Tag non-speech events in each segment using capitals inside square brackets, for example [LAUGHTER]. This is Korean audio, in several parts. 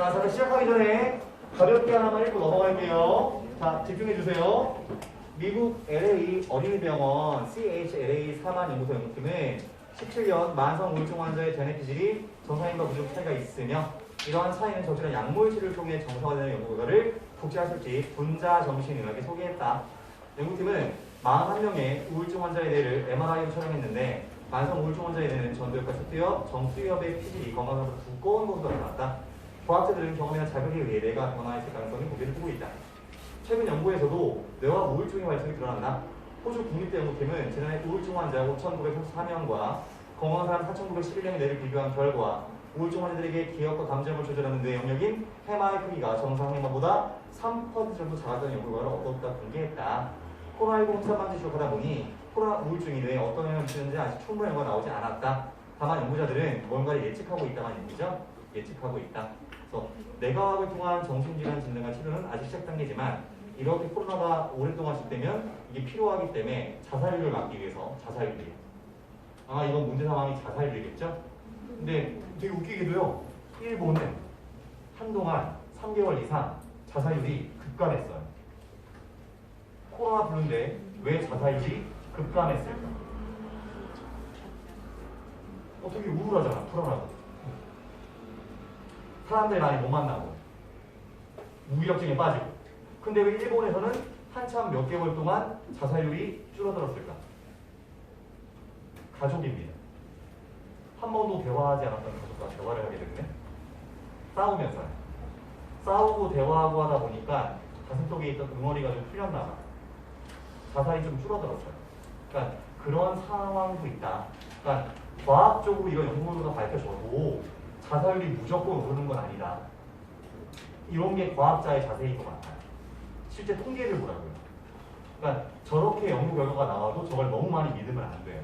자, 잠깐 시작하기 전에 가볍게 하나만 읽고 넘어갈게요. 자, 집중해 주세요. 미국 LA 어린이병원 CHLA 사만 연구소 연구팀은 17년 만성 우울증 환자의 기질이 정상인과 무중 차이가 있으며 이러한 차이는 저질한 약물 치료를 통해 정상화되는 연구 결과를 국제학술지 분자 정신의학에 소개했다. 연구팀은 41명의 우울증 환자의 뇌를 MRI로 촬영했는데 만성 우울증 환자의 뇌는 전두엽과 척두엽, 정수엽의 피질이 건강하고 두꺼운 것으로 나타났다. 과학자들은 경험이나 자극에 의해 뇌가 변화했을 가능성이 고개를 두고 있다. 최근 연구에서도 뇌와 우울증의 발생이 드러났다. 호주 국립대 연구팀은 지난해 우울증 환자 5,934명과 건강한 사람 4,911명의 뇌를 비교한 결과 우울증 환자들에게 기억과 감정을 조절하는 뇌 영역인 해마의 크기가 정상 해마보다 3% 정도 작았다는 연구결과를 얻었다 공개했다. 코로나19 확산 방지 지속하다 보니 코로나 우울증이 뇌에 어떤 영향을 미치는지 아직 충분한 연구가 나오지 않았다. 다만 연구자들은 뭔가를 예측하고 있다는 얘기죠. 예측하고 있다. 그래서 내과학을 통한 정신질환 진단과 치료는 아직 시작 단계지만 이렇게 코로나가 오랫동안 지속되면 이게 필요하기 때문에 자살률을 막기 위해서 자살률 아마 이건 문제 상황이 자살률이겠죠? 근데 되게 웃기게도요. 일본은 한동안 3개월 이상 자살률이 급감했어요. 코로나 블루인데 왜 자살률이 급감했을까? 어, 되게 우울하잖아. 불안하고 사람들 많이 못 만나고 무기력증에 빠지고 근데 왜 일본에서는 한참 몇 개월 동안 자살률이 줄어들었을까? 가족입니다. 한 번도 대화하지 않았던 가족과 대화를 하게 됐네. 싸우면서 싸우고 대화하고 하다 보니까 가슴 속에 있던 응어리가 좀 풀렸나 봐. 자살이 좀 줄어들었어요. 그러니까 그런 상황도 있다. 그러니까 과학적으로 이런 연구가 밝혀져도 자살률이 무조건 오르는 건 아니다. 이런 게 과학자의 자세인 것 같아요. 실제 통계를 보라고요. 그러니까 저렇게 연구 결과가 나와도 저걸 너무 많이 믿으면 안 돼요.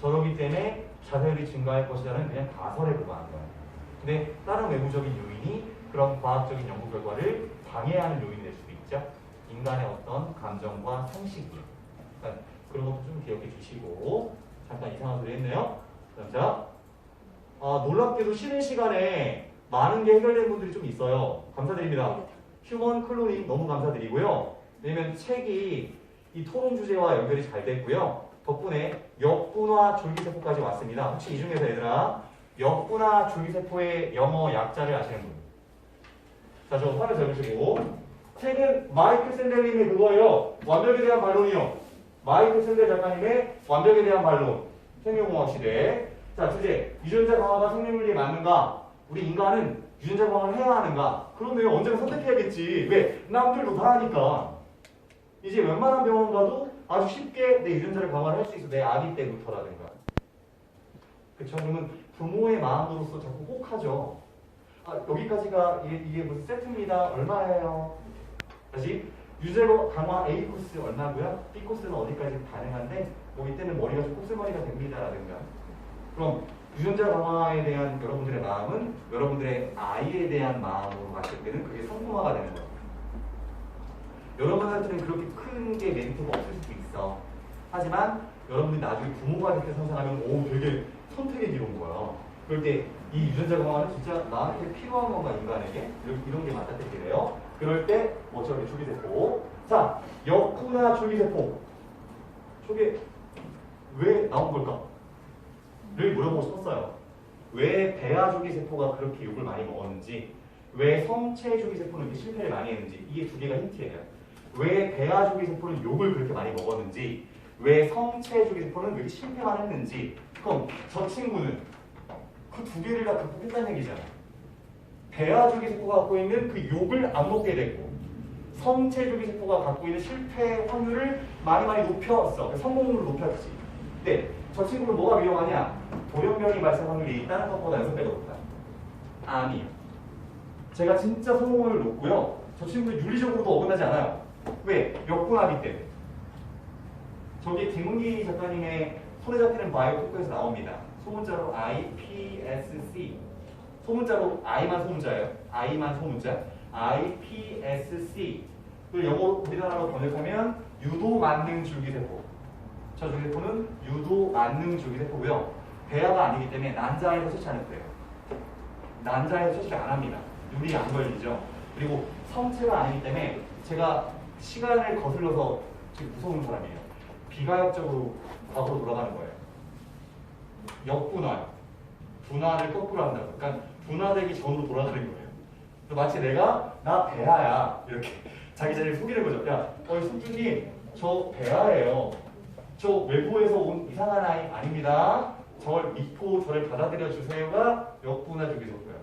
저러기 때문에 자살률이 증가할 것이라는 그냥 가설에 불과한 거예요. 근데 다른 외부적인 요인이 그런 과학적인 연구 결과를 방해하는 요인이 될 수도 있죠. 인간의 어떤 감정과 상식이. 그러니까 그런 것도 좀 기억해 주시고 잠깐 이상한 소리 했네요. 그럼 자, 아, 놀랍게도 쉬는 시간에 많은 게 해결된 분들이 좀 있어요. 감사드립니다. 휴먼 클로닝 너무 감사드리고요. 왜냐면 책이 이 토론 주제와 연결이 잘 됐고요. 덕분에 역분화 줄기세포까지 왔습니다. 혹시 이 중에서 얘들아 역분화 줄기세포의 영어 약자를 아시는 분? 자, 저 화면 잡으시고 책은 마이클 샌델님의 그거예요. 완벽에 대한 반론이요. 마이클 샌델 작가님의 완벽에 대한 반론. 생명공학 시대. 자, 주제. 유전자 강화가 생명 윤리에 맞는가? 우리 인간은 유전자 강화를 해야 하는가? 그러면 언젠가 선택해야겠지. 왜? 남들도 다 하니까. 이제 웬만한 병원 가도 아주 쉽게 내 유전자를 강화를 할 수 있어. 내 아기 때부터라든가. 그쵸? 그러면 부모의 마음으로서 자꾸 꼭 하죠. 아, 여기까지가 이게, 이게 무슨 세트입니다. 얼마예요? 다시 유제로 강화 A 코스 얼마고요? B 코스는 어디까지 가능한데 뭐 이때는 머리가 좀 곱슬머리가 됩니다라든가. 그럼 유전자 강화에 대한 여러분들의 마음은 여러분들의 아이에 대한 마음으로 봤을 때는 그게 성공화가 되는 거예요. 여러분한테는 그렇게 큰 게 메리트가 없을 수도 있어. 하지만 여러분들이 나중에 부모가 될 때 상상하면 오 되게 선택의 길인 거야. 그럴 때 이 유전자 강화는 진짜 나한테 필요한 건가 인간에게 이런, 이런 게 맞닥뜨리래요. 그럴 때 어차피 줄기세포. 자 역분화 줄기세포. 저게 왜 나온 걸까? 를 물어보고 싶었어요. 왜 배아 줄기세포가 그렇게 욕을 많이 먹었는지, 왜 성체 줄기세포는 이렇게 실패를 많이 했는지 이게 두 개가 힌트예요. 왜 배아 줄기세포는 욕을 그렇게 많이 먹었는지, 왜 성체 줄기세포는 왜 실패만 했는지, 그럼 저 친구는 그 두 개를 다 극복했다는 얘기잖아. 배아 줄기세포가 갖고 있는 그 욕을 안 먹게 됐고, 성체 줄기세포가 갖고 있는 실패 확률을 많이 많이. 그 성공률을 높였지. 근데 저 친구는 뭐가 위험하냐? 돌연변이 발생 확률이 다른 것보다 6배가 높다. 아니요. 제가 진짜 성공률 높고요. 저 친구는 윤리적으로도 어긋나지 않아요. 왜? 역분하기 때문에. 저기 김은기 작가님의 손에 잡히는 바이오 토크에서 나옵니다. 소문자로 IPSC. 소문자로 I만 소문자예요. I만 소문자. IPSC. 그 영어로 우리나라로 번역하면 유도 만능 줄기세포. 저 줄기세포는 유도 만능 줄기세포고요. 배아가 아니기 때문에 난자에서 채취 않을 거예요. 난자에서 채취 안 합니다. 물이 안 걸리죠. 그리고 성체가 아니기 때문에 제가 시간을 거슬러서 지금 무서운 사람이에요. 비가역적으로 과거로 돌아가는 거예요. 역분화. 분화를 거꾸로 한다고. 그러니까 분화되기 전으로 돌아가는 거예요. 마치 내가 나 배아야 이렇게 [LAUGHS] 자기 자리를 속이는 거죠. 야, 어, 숙주님 저 배아예요. 저 외부에서 온 이상한 아이 아닙니다. 저를 믿고 저를 받아들여 주세요가 역분화 주기소고요.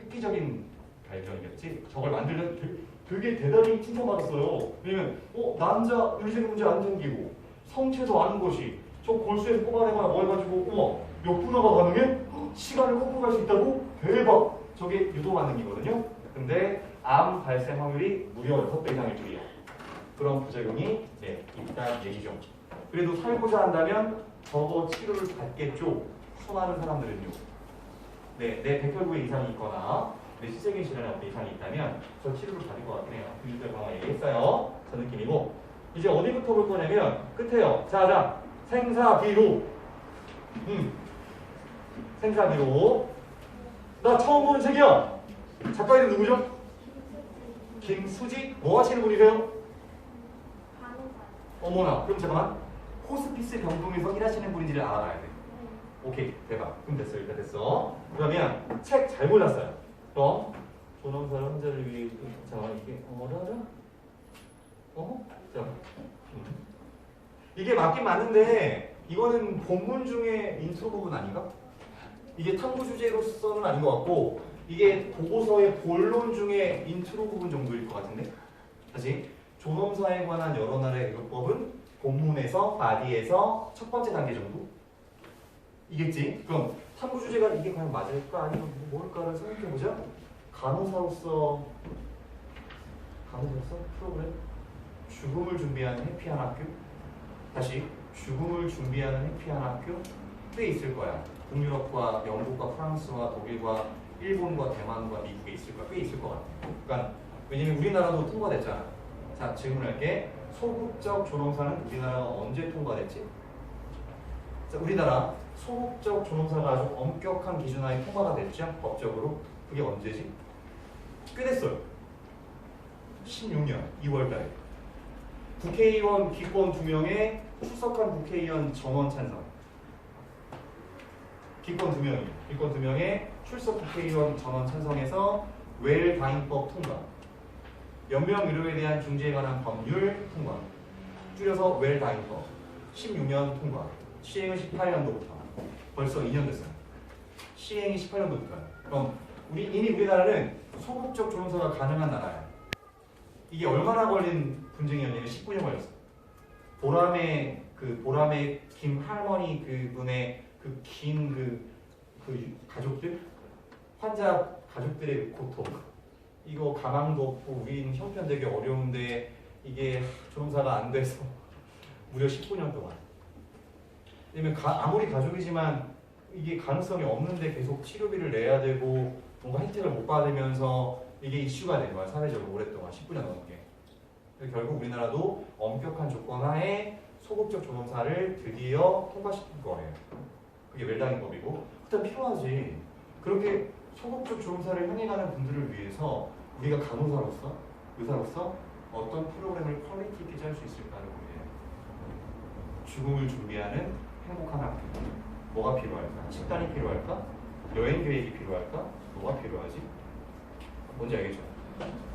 획기적인 발견이었지. 저걸 만들면 되- 되게 대단히 칭찬받았어요. 왜냐면 어 남자 의식 문제 안 생기고 성체도 아는 것이 저 골수에서 뽑아내거나 뭐 해가지고 어머 역분화가 가능해? 헉, 시간을 거꾸로 갈수 있다고? 대박! 저게 유도 반응이거든요. 근데 암 발생 확률이 무려 6배 이상일 줄이야. 그런 부작용이 네, 있다는 얘기죠. 그래도 살고자 한다면 저거 치료를 받겠죠. 수많은 사람들은요. 네, 내 백혈구에 이상이 있거나 내 시적인 질환에 이상이 있다면 저 치료를 받을 것 해요. 근데 방금 얘기했어요. 저 느낌이고 이제 어디부터 볼 거냐면 끝에요. 자, 자, 생사비로. 음, 생사비로. 나 처음 보는 책이야. 작가 이름 누구죠? 김수지. 뭐 하시는 분이세요? 어머나. 그럼 잠깐만. 호스피스 병동에서 일하시는 분인지를 알아봐야 돼. 오케이 대박 그럼 됐어 일단 됐어 그러면 책 잘 골랐어요 그럼 존엄사를 환자를 위해 잠깐만 이게 어라라 어? 자 음. 이게 맞긴 맞는데 이거는 본문 중에 인트로 부분 아닌가? 이게 탐구 주제로서는 아닌 것 같고 이게 보고서의 본론 중에 인트로 부분 정도일 것 같은데 다시 존엄사에 관한 여러 나라의 의료법은 본문에서 바디에서 첫 번째 단계 정도 이겠지? 그럼 탐구 주제가 이게 과연 맞을까 아니면 뭘까를 생각해 보자. 간호사로서 간호사로서 프로그램 죽음을 준비하는 해피한 학교 다시 죽음을 준비하는 해피한 학교 꽤 있을 거야. 북유럽과 영국과 프랑스와 독일과 일본과 대만과 미국에 있을 거야. 꽤 있을 것 같아. 그러니까 왜냐면 우리나라도 통과됐잖아. 자 질문할게. 소극적 존엄사는 우리나라가 언제 통과됐지? 자, 우리나라 소극적 존엄사가 아주 엄격한 기준하에 통과가 됐죠? 법적으로. 그게 언제지? 꽤 됐어요. 16년 2월달에. 국회의원 기권 2명에 출석한 국회의원 전원 찬성. 기권 2명이. 기권 2명에 출석 국회의원 전원 찬성해서 웰 다인법 통과. 연명 의료에 대한 중재에 관한 법률 통과. 줄여서 웰 다인법. 16년 통과. 시행은 18년도부터. 벌써 2년 됐어요. 시행이 18년도부터. 그럼 우리 이미 우리나라는 소극적 존엄사가 가능한 나라야. 이게 얼마나 걸린 분쟁이었냐면 19년 걸렸어. 보람의 그 보람의 김 할머니 그 분의 그 긴그 그 가족들 환자 가족들의 고통 이거 가망도 없고 우린 형편 되게 어려운데 이게 존엄사가 안 돼서 [LAUGHS] 무려 19년 동안. 왜냐면 가- 아무리 가족이지만 이게 가능성이 없는데 계속 치료비를 내야 되고 뭔가 혜택을 못 받으면서 이게 이슈가 된 거야 사회적으로 오랫동안 19년 넘게. 결국 우리나라도 엄격한 조건 하에 소극적 존엄사를 드디어 통과시킨 거예요. 그게 웰당인 법이고. 일단 필요하지. 그렇게 소극적 존엄사를 향해가는 분들을 위해서 우리가 간호사로서 의사로서 어떤 프로그램을 퀄리티 있게 짤 수 있을까를 고민해요 죽음을 준비하는 행복한 학교 뭐가 필요할까? 식단이 필요할까? 여행 계획이 필요할까? 뭐가 필요하지? 뭔지 알겠죠?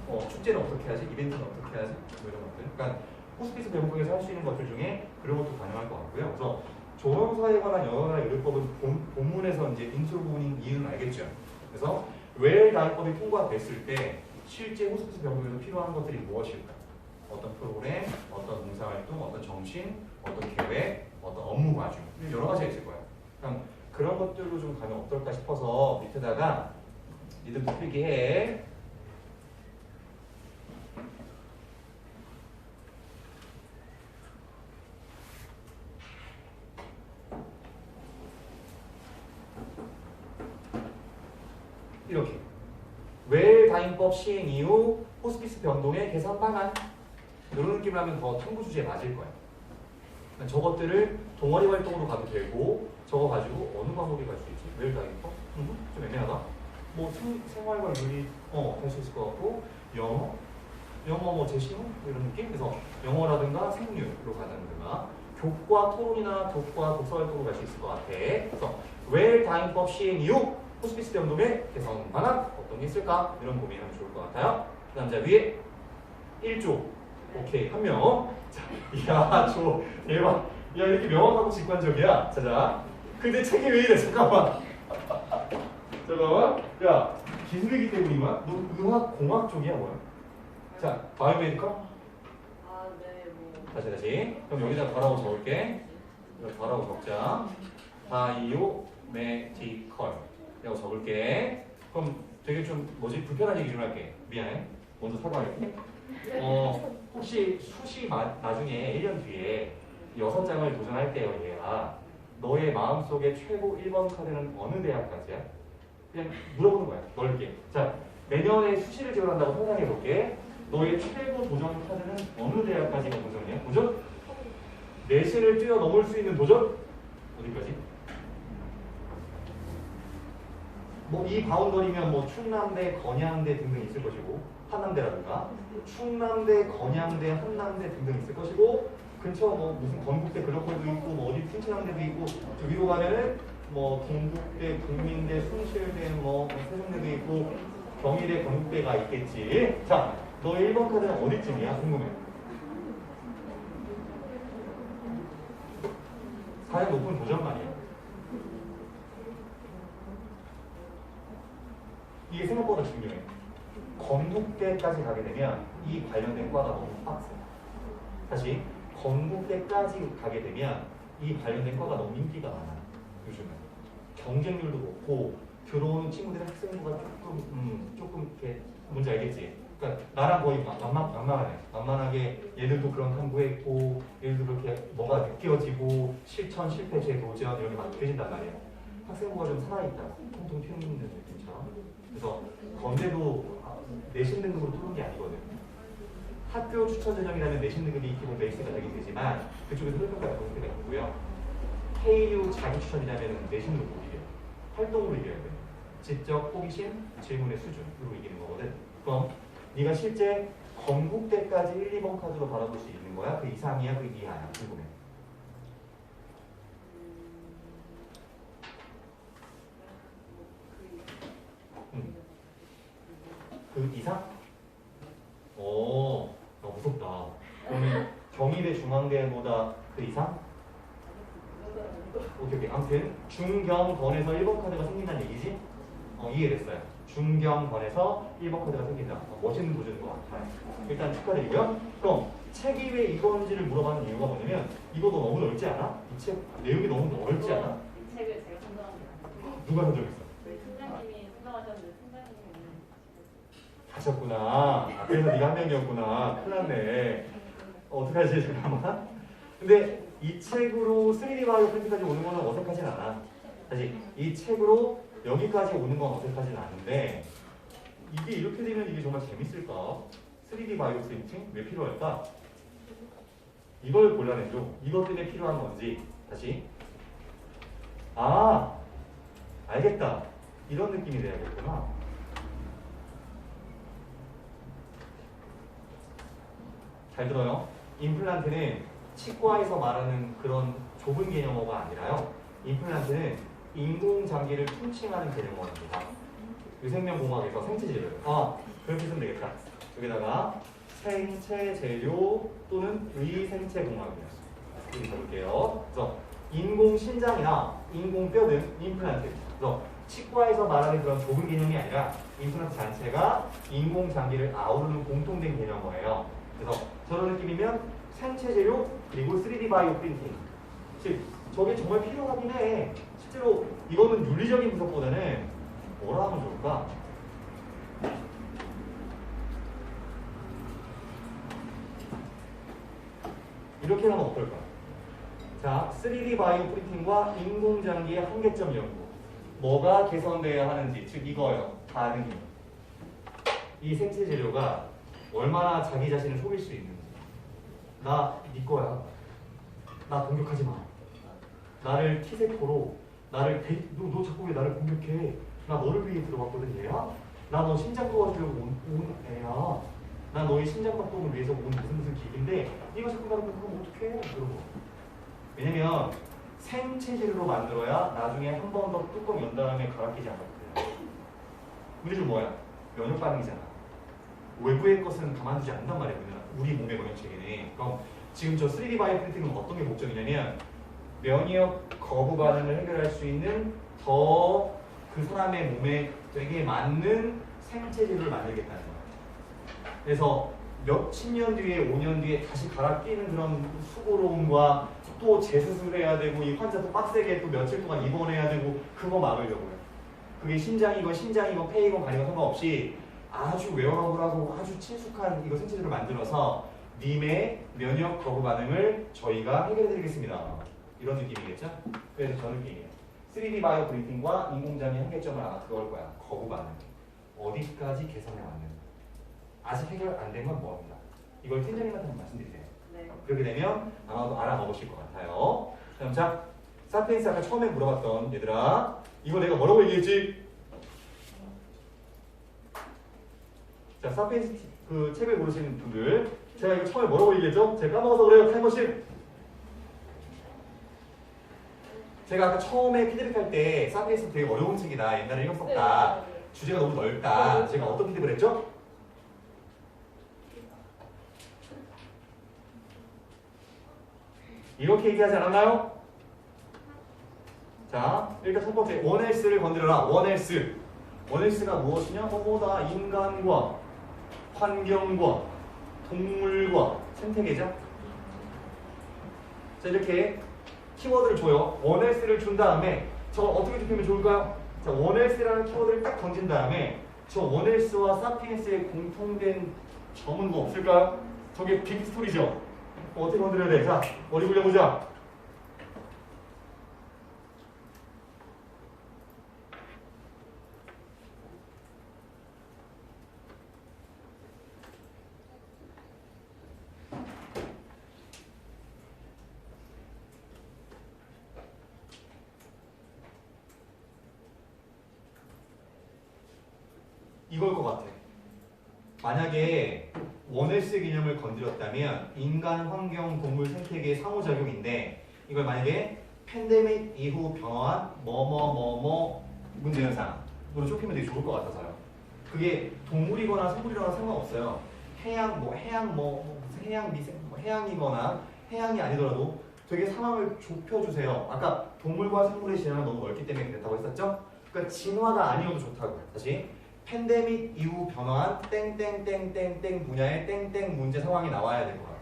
어, 축제는 어떻게 하지? 이벤트는 어떻게 하지? 뭐 이런 것들. 그러니까 호스피스 병동에서 할 수 있는 것들 중에 그런 것도 가능할 것 같고요. 그래서 조영사에 관한 여러 나라 의료법은 본, 본문에서 이제 인트로 부분인 이유는 알겠죠. 그래서 웰 다이법이 통과됐을 때 실제 호스피스 병동에서 필요한 것들이 무엇일까? 어떤 프로그램, 어떤 봉사활동, 어떤 정신, 어떤 계획, 어떤 업무 과중 여러 가지가 있을 거예요. 그냥 그런 것들로 좀 가면 어떨까 싶어서 밑에다가 니들도 필기해. 이렇게 웰 다인법 시행 이후 호스피스 병동의 개선 방안 이런 느낌을 하면 더 탐구 주제에 맞을 거야. 그러니까 저것들을 동아리 활동으로 가도 되고 저거 가지고 어느 과목에 갈 수 있지? 웰 다인법? 음, 좀 애매하다. 뭐 생, 생활과 윤리 어할 수 있을 것 같고 영어 영어 뭐 제시문 뭐 이런 느낌 그래서 영어라든가 생률로 가다든가 교과 토론이나 교과 독서 활동으로 갈 수 있을 것 같아 그래서 웰 다인법 시행 이후 호스피스 대운동의 개선 방안 어떤 게 있을까? 이런 고민하면 좋을 것 같아요. 그 다음 자 위에 1조. 오케이. 한 명. 자, 이야 저 대박. 야 이렇게 명확하고 직관적이야? 자 자. 근데 책이 왜 이래? 잠깐만. [LAUGHS] 잠깐만. 야 기술이기 때문이만? 너 의학 공학 쪽이야 뭐야? 자 바이오메디컬? 아, 네, 뭐. 다시 다시. 그럼 여기다 더라고 적을게. 더라고 적자. 바이오 메디컬. 이 라고 적을게 그럼 되게 좀 뭐지 불편한 얘기 좀 할게 미안해 먼저 사과할게 어 혹시 수시 마, 나중에 1년 뒤에 여섯 장을 도전할 때요 얘가 너의 마음속에 최고 1번 카드는 어느 대학까지야? 그냥 물어보는 거야 넓게 자 내년에 수시를 지원한다고 상상해 볼게 너의 최고 도전 카드는 어느 대학까지가 도전이야? 도전? 내신을 뛰어넘을 수 있는 도전? 어디까지? 뭐이 바운더리면 뭐 충남대, 건양대 등등 있을 것이고 한남대라든가 충남대, 건양대, 한남대 등등 있을 것이고 근처 뭐 무슨 건국대 글로컬도 있고 뭐 어디 풍천항대도 있고 저 위로 가면은 뭐 동국대, 국민대, 숭실대, 뭐 세종대도 있고 경희대, 건국대가 있겠지. 자, 너의 1번 카드는 어디쯤이야? 궁금해. 가장 높은 도전 말이야. 이게 생각보다 중요해. 건국대까지 가게 되면 이 관련된 과가 너무 빡세. 다시 건국대까지 가게 되면 이 관련된 과가 너무 인기가 많아. 요즘은 경쟁률도 높고 들어오는 친구들의 학생부가 조금 음, 조금 이렇게 뭔지 알겠지? 그러니까 나랑 거의 만만하네. 만만하게 얘들도 그런 탐구했고 얘들도 그렇게 뭐가 느껴지고 실천 실패 재도전 이런 게막 느껴진단 말이야. 학생부가 좀 살아있다. 통통 튀어있는 느낌처럼. 그래서 건대도 내신 등급으로 뚫는 게 아니거든. 학교 추천 전형이라면 내신 등급이 기본 베이스가 되긴 되지만 그쪽에서 흡혈가가 그럴 때가 있고요. KU 자기 추천이라면 내신으로 못 이겨. 활동으로 이겨야 돼. 지적 호기심, 질문의 수준으로 이기는 거거든. 그럼 네가 실제 건국대까지 1, 2번 카드로 바라볼 수 있는 거야? 그 이상이야? 그 이하야? 궁금해. 그 이상? 오, 아, 무섭다. 그러면 경희대 중앙대보다 그 이상? 오케이, 오케이. 아무튼 중경권에서 1번 카드가 생긴다는 얘기지? 어, 이해됐어요. 중경권에서 1번 카드가 생긴다. 어, 멋있는 도전인 것 같아요. 일단 축하드리고요. 그럼 책이 왜 이건지를 물어봤는 이유가 뭐냐면 이거 너 너무 넓지 않아? 이 책 내용이 너무 넓지 않아? 이 책을 제가 선정한 게 아니고 누가 선정했어? 저희 팀장님이 선정하셨는데 팀장님이 가셨구나. 아, 그래서 네가 한 명이었구나. 큰일 났네. 어, 어떡하지 잠깐만. 근데 이 책으로 3D 바이오 프린트까지 오는 거는 어색하진 않아. 다시 이 책으로 여기까지 오는 건 어색하진 않은데 이게 이렇게 되면 이게 정말 재밌을까? 3D 바이오 프린팅 왜 필요할까? 이걸 골라내줘. 이것 때문에 필요한 건지 다시 아 알겠다. 이런 느낌이 돼야겠구나. 잘 들어요. 임플란트는 치과에서 말하는 그런 좁은 개념어가 아니라요. 임플란트는 인공장기를 퉁칭하는 개념어입니다. 유생명공학에서 생체재료. 아, 그렇게 쓰면 되겠다. 여기다가 생체재료 또는 의생체공학이요. 여기 적을게요. 그래서 인공 신장이나 인공뼈 등 임플란트. 그래서 치과에서 말하는 그런 좁은 개념이 아니라 임플란트 자체가 인공 장기를 아우르는 공통된 개념어예요. 그래서 저런 느낌이면 생체 재료 그리고 3D 바이오 프린팅. 즉 저게 정말 필요하긴 해. 실제로 이거는 윤리적인 분석보다는 뭐라 하면 좋을까? 이렇게 하면 어떨까? 자, 3D 바이오 프린팅과 인공장기의 한계점 연구. 뭐가 개선돼야 하는지, 즉 이거요. 반응이. 이 생체 재료가 얼마나 자기 자신을 속일 수 있는지. 나 네 거야. 나 공격하지 마. 나를 티세포로 나를 대, 너, 너 자꾸 왜 나를 공격해? 나 너를 위해 들어왔거든 얘야. 나너 신장 도와주려고 온, 온 애야. 나 너의 신장 박동을 위해서 온 무슨 무슨 기기인데 네가 자꾸 나를 그럼 어떡해? 그러고. 왜냐면 생체 재료로 만들어야 나중에 한 번 더 뚜껑 연 다음에 갈아끼지 않거든. 문제는 뭐야? 면역 반응이잖아. 외부의 것은 가만두지 말이야. 우리는. 우리 몸의 면역 체계는. 그럼 지금 저 3D 바이오 프린팅은 어떤 게 목적이냐면 면역 거부 반응을 해결할 수 있는 더 그 사람의 몸에 되게 맞는 생체 재료를 만들겠다는 거야. 그래서 몇십 년 뒤에, 5년 뒤에 다시 갈아 끼는 그런 수고로움과 또 재수술해야 되고 이 환자 또 빡세게 또 며칠 동안 입원해야 되고 그거 막으려고요. 그게 신장이건 신장이건 폐이건 간이건 상관없이 아주 웨어러블하고 아주 친숙한 이거 생체들을 만들어서 님의 면역 거부 반응을 저희가 해결해드리겠습니다. 이런 느낌이겠죠? 그래서 저 느낌이에요. 3D 바이오 브리핑과 인공잠의 한계점은 아마 그걸 거야. 거부 반응. 어디까지 개선해 왔는가. 아직 해결 안 된 건 뭐합니다. 이걸 팀장님한테 한번 말씀드리세요. 네. 그렇게 되면 아마도 알아먹으실 것 같아요. 그럼 자, 사피엔스 아까 처음에 물어봤던 얘들아, 이거 내가 뭐라고 얘기했지? 자, 사피엔스 티- 그 책을 고르시는 분들, 제가 이거 처음에 뭐라고 얘기했죠? 제가 까먹어서 그래요, 타임머신. 제가 아까 처음에 피드백 할 때 사피엔스 되게 어려운 책이다, 옛날에 읽었었다, 네. 주제가 너무 넓다. 제가 어떤 피드백을 했죠? 이렇게 얘기하지 않았나요? 자, 일단 첫 번째 원헬스를 건드려라. 원헬스. 원헬스가 무엇이냐? 뭐뭐다 인간과 환경과 동물과 생태계죠. 자, 이렇게 키워드를 줘요. 원헬스를 준 다음에 저걸 어떻게 좁히면 좋을까요? 자, 원헬스라는 키워드를 딱 던진 다음에 저 원헬스와 사피엔스의 공통된 점은 뭐 없을까요? 저게 빅 스토리죠. 어떻게 건드려야 돼? 자, 머리 굴려보자. 이걸 것 같아. 만약에 원헬스 개념을 건드렸다면 인간, 환경, 동물, 생태계의 상호작용인데 이걸 만약에 팬데믹 이후 변화한 뭐뭐뭐뭐 문제현상으로 좁히면 되게 좋을 것 같아서요. 그게 동물이거나 생물이거나 상관없어요. 해양 뭐 해양 뭐, 해양 미생 뭐 해양이거나 해양이 아니더라도 되게 상황을 좁혀주세요. 아까 동물과 생물의 진화가 너무 넓기 때문에 그랬다고 했었죠? 그러니까 진화가 아니어도 좋다고. 다시 팬데믹 이후 변화한 땡땡땡땡땡 분야의 땡땡 문제 상황이 나와야 될 것 같아요.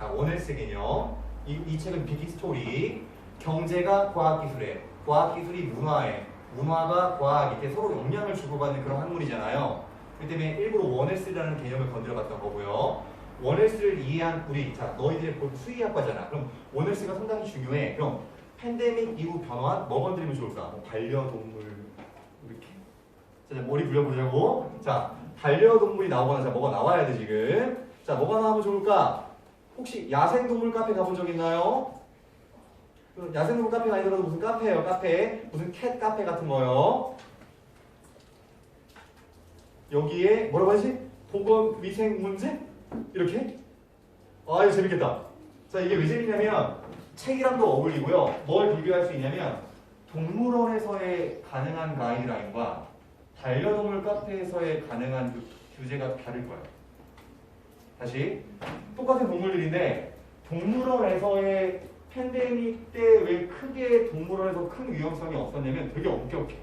자, 원헬스 개념. 이, 이 책은 빅 스토리. 경제가 과학기술에, 과학기술이 문화에, 문화가 과학 이렇게 서로 영향을 주고받는 그런 학문이잖아요. 그렇기 때문에 일부러 원헬스라는 개념을 건드려봤던 거고요. 원헬스를 이해한 우리, 자, 너희들 곧 수의학과잖아. 그럼 원헬스가 상당히 중요해. 그럼 팬데믹 이후 변화한 뭐 건드리면 좋을까? 뭐 반려동물 이렇게. 자, 머리 굴려보자고. 자, 반려동물이 나오거나 자, 뭐가 나와야 돼 지금. 자, 뭐가 나오면 좋을까? 혹시 야생동물 카페 가본 적 있나요? 그 야생동물 카페가 아니더라도 무슨 카페예요, 카페. 무슨 캣 카페 같은 거요. 여기에 뭐라고 하지? 보건 위생 문제? 이렇게? 아, 이거 재밌겠다. 자, 이게 왜 재밌냐면 책이랑도 어울리고요. 뭘 비교할 수 있냐면 동물원에서의 가능한 가이드라인과 반려동물 카페에서의 가능한 그 규제가 다를 거예요. 다시 똑같은 동물들인데 동물원에서의 팬데믹 때 왜 크게 동물원에서 큰 위험성이 없었냐면 되게 엄격해.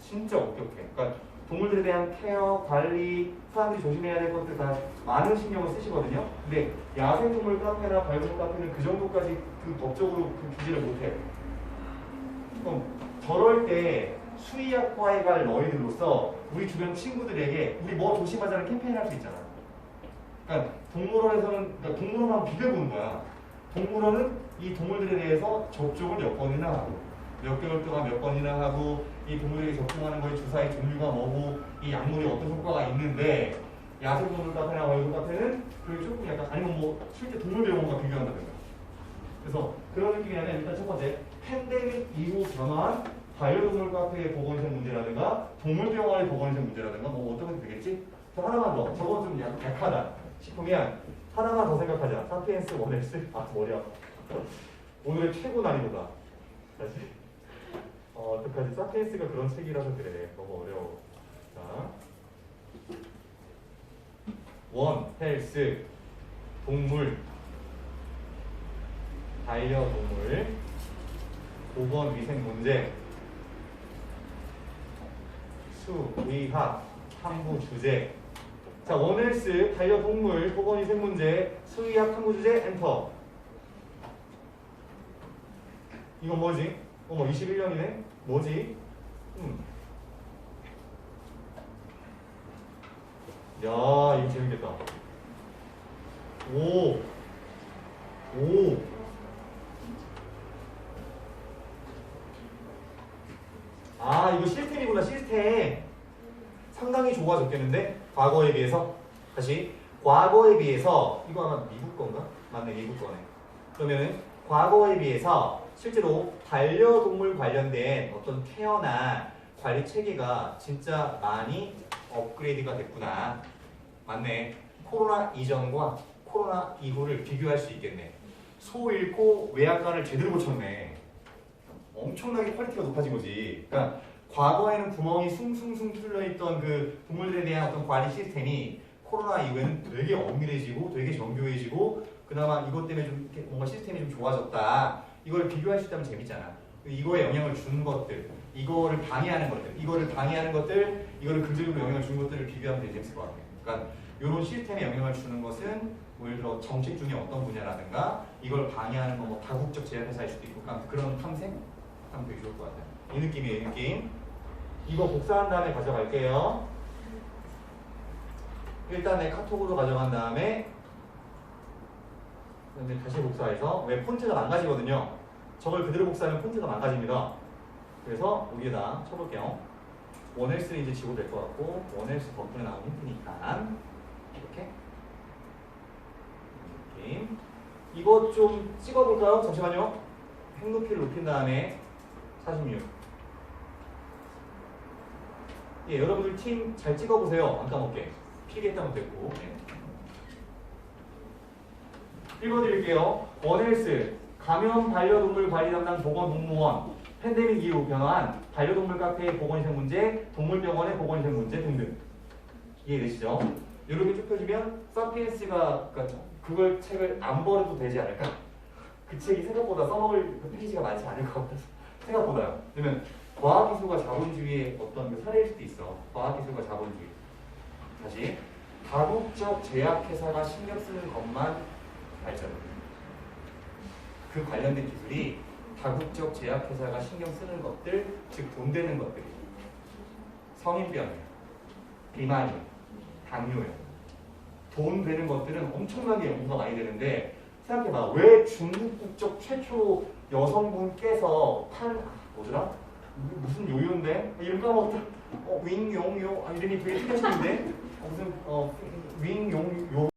진짜 엄격해. 그러니까 동물들에 대한 케어, 관리, 사람들이 조심해야 될 것들 다 많은 신경을 쓰시거든요. 근데 야생동물 카페나 반려동물 카페는 그 정도까지 그 법적으로 그 규제를 못해요. 그럼 저럴 때 수의학과에 갈 너희들로서 우리 주변 친구들에게 우리 뭐 조심하자는 캠페인 할 수 있잖아. 그러니까 동물원에서는 그러니까 동물원하고 비교해보는 거야. 동물원은 이 동물들에 대해서 접종을 몇 번이나 하고 몇 개월 동안 몇 번이나 하고 이 동물에게 접종하는 거의 주사의 종류가 뭐고 이 약물이 어떤 효과가 있는데 야생 동물 카페나 월드 카페는 그게 조금 약간 아니면 뭐 실제 동물 병원과 비교한다든가 그래서 그런 느낌이라면 일단 첫 번째 팬데믹 이후 변화한 반려동물 카페의 보건위생 문제라든가 동물병원의 보건위생 문제라든가 뭐 어떤 게 되겠지? 저 하나만 더. 저건 좀 약, 약하다 싶으면 하나만 더 생각하자. 사피엔스 원엑스 아 머리 아파. 오늘의 최고 난이도다. 다시. 어, 어떡하지? 사피엔스가 그런 책이라서 그래. 너무 어려워. 자. 원, 헬스, 동물, 반려동물, 보건 위생 문제, 수, 의학, 탐구 주제. 자, 원헬스, 반려동물, 보건 위생 문제, 수의학 탐구 주제, 엔터. 이건 뭐지? 어머, 21년이네? 뭐지? 음. 야, 이거 재밌겠다. 오. 오. 아, 이거 시스템이구나, 시스템. 상당히 좋아졌겠는데? 과거에 비해서? 다시. 과거에 비해서, 이거 아마 미국 건가? 맞네, 미국 거네. 그러면은, 과거에 비해서 실제로 반려동물 관련된 어떤 케어나 관리 체계가 진짜 많이 업그레이드가 됐구나. 맞네. 코로나 이전과 코로나 이후를 비교할 수 있겠네. 소 잃고 외양간을 제대로 고쳤네. 엄청나게 퀄리티가 높아진 거지. 그러니까 과거에는 구멍이 숭숭숭 뚫려 있던 그 동물들에 대한 어떤 관리 시스템이 코로나 이후에는 되게 엄밀해지고 되게 정교해지고 그나마 이것 때문에 좀 뭔가 시스템이 좀 좋아졌다. 이걸 비교할 수 있다면 재밌잖아. 이거에 영향을 준 것들, 이거를 방해하는 것들, 이거를 방해하는 것들, 이거를 긍정적으로 영향을 준 것들을 비교하면 되게 재밌을 것 같아. 그러니까 이런 시스템에 영향을 주는 것은 뭐 예를 들어 정책 중에 어떤 분야라든가 이걸 방해하는 거뭐 다국적 제약회사일 수도 있고 그러니까 그런 탐색 하면 되게 좋을 것 같아요. 이 느낌이에요, 이 느낌. 이거 복사한 다음에 가져갈게요. 일단 내 카톡으로 가져간 다음에 그다음에 다시 복사해서 왜 폰트가 망가지거든요. 저걸 그대로 복사하면 폰트가 망가집니다. 그래서 여기에다 쳐볼게요. 원헬스는 이제 지워도 될것 같고 원헬스 덕분에 나온 힌트니까 이렇게 느낌. 이거 좀 찍어볼까요? 잠시만요. 행높이를 높인 다음에 46. 예, 여러분들 팀 잘 찍어보세요. 안 까먹게. 필기했다면 됐고. 예. 읽어드릴게요. 원헬스 감염 반려동물 관리 담당 보건동무원 팬데믹 이후 변화한 반려동물 카페의 보건위생 문제, 동물병원의 보건위생 문제 등등 이해되시죠? 이렇게 쭉 펴주면 서피엔스가 그러니까 그걸 책을 안 버려도 되지 않을까? 그 책이 생각보다 써먹을 그 페이지가 많지 않을 것 같아서 생각보다요. 왜냐면 과학기술과 자본주의의 어떤 그 사례일 수도 있어. 과학기술과 자본주의. 다시 다국적 제약회사가 신경 쓰는 것만 발전. 그 관련된 기술이 다국적 제약회사가 신경 쓰는 것들, 즉 돈 되는 것들, 성인병, 비만이, 당뇨요. 돈 되는 것들은 엄청나게 연구가 많이 되는데 생각해봐 왜 중국 국적 최초 여성분께서 탄 아, 뭐더라 무슨 요요인데? 이름 까먹었다. 어, 윙 용 요. 아, 이름이 되게 특이하신데? 어, 무슨 어, 윙 용 요